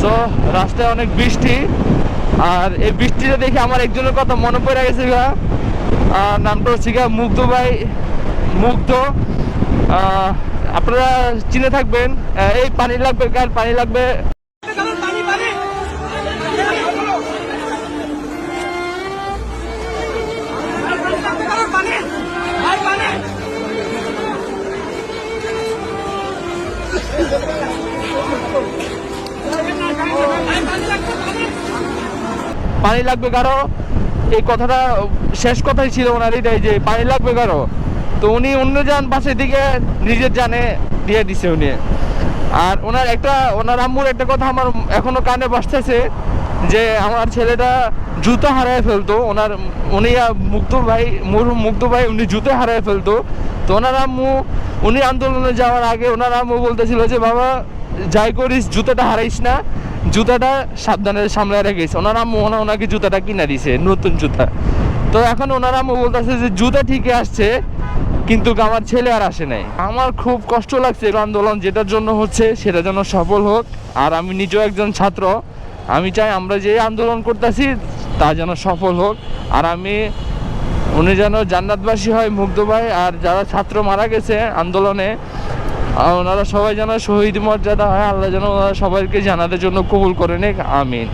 So রাস্তায় অনেক বৃষ্টি। আর এই বৃষ্টিটা দেখে আমার একজনের কথা মনে পড়ে গেছে গা। নামটা হচ্ছে গা মুগ্ধ ভাই। মুগ্ধ। আপনারা চিনে থাকবেন। এই পানি লাগবে কার পানি লাগবে। পানি পানি পানি লাগবে কারও? এই কথাটা শেষ কথাই ছিল ওনার, এটাই যে পানি লাগবে কারও? তো উনি অন্য যান পাশের দিকে, নিজের জানে দিয়ে দিছে উনি। আর ওনার একটা, ওনার আম্মুর একটা কথা আমার এখনও কানে বাসতেছে যে আমার ছেলেটা জুতো হারায় ফেলতো। ওনার, উনি মুগ্ধ ভাই মুগ্ধ ভাই উনি জুতো হারায় ফেলতো। তো ওনার আম্মু, উনি আন্দোলনে যাওয়ার আগে ওনার আম্মু বলতেছিল যে, বাবা, যাই করিস, জুতোটা হারাইস না। জুতাটা সাবধানে সামলায় রেখেছে। ওনার আম্মু ওনা ওনাকে জুতাটা কিনে দিছে, নতুন জুতা। তো এখন ওনার আম্মু বলতেছে যে জুতা ঠিকই আসছে, কিন্তু আমার ছেলে আর আসে নাই। আমার খুব কষ্ট লাগছে আন্দোলন, যেটার জন্য হচ্ছে সেটা যেন সফল হোক। আর আমি নিজেও একজন ছাত্র, আমি চাই আমরা যে আন্দোলন করতেছি, তা যেন সফল হোক। আর আমি, উনি যেন জান্নাতবাসী হয়, মুগ্ধ ভাই। আর যারা ছাত্র মারা গেছে আন্দোলনে আর ওনারা সবাই যেন শহীদ মর্যাদা হয়, আল্লাহ যেন ওনারা সবাইকে জানাদের জন্য কবুল করে নেক, আমিন।